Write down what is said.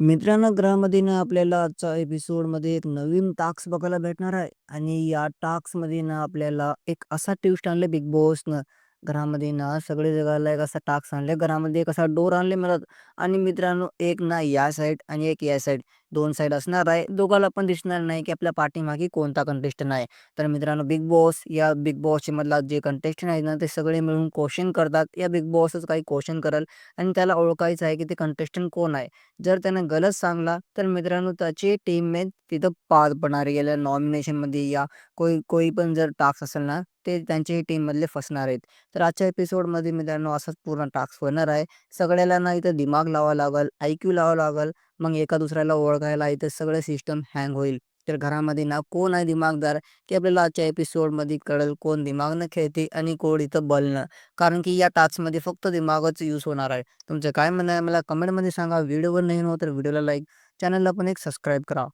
मित्रांनो, घरामध्ये ना आपल्याला आजच्या एपिसोडमध्ये एक नवीन टास्क बघायला भेटणार आहे आणि या टास्कमध्ये ना आपल्याला एक असा ट्विस्ट आणले बिग बॉसनं. घरामध्ये ना सगळे जगाला एक असा टास्क आणले. घरामध्ये एक असा डोर आणले मला आणि मित्रांनो एक ना या साईड आणि एक या साईड दोन साईड असणार आहे. दोघाला पण दिसणार नाही की आपल्या पाठीमागे कोणता कंटेस्टंट आहे. तर मित्रांनो बिग बॉस या बिग बॉसच्या मधला जे कंटेस्टंट आहेत ना ते सगळे मिळून क्वेश्चन करतात. या बिग बॉसच काही क्वेश्चन करेल आणि त्याला ओळखायचं आहे की ते कंटेस्टंट कोण आहे. जर त्यानं गलत सांगला तर मित्रांनो त्याची टीममेट तिथं पार पडणार गेल्या नॉमिनेशनमध्ये या कोई कोई पण जर टास्क असेल ना ते त्यांच्याही टीममधले फसणार आहेत. तर आजच्या एपिसोडमध्ये मित्रांनो असाच पूर्ण टास्क होणार आहे. सगळ्याला ना इथं दिमाग लावावं लागेल, आयक्यू लावावं लागेल. मग एका दुसऱ्याला ओळखायला इथं सगळं सिस्टम हँग होईल. तर घरामध्ये ना कोण आहे दिमागदार ते आपल्याला आजच्या एपिसोडमध्ये कळेल. कोण दिमागनं खेळते आणि कोण इथं बलनं. कारण की या टास्कमध्ये फक्त दिमागच यूज होणार आहे. तुमचं काय म्हणणं आहे मला कमेंटमध्ये सांगा. व्हिडिओवर नाही हो तर व्हिडिओला लाईक, चॅनलला पण एक सबस्क्राईब करा.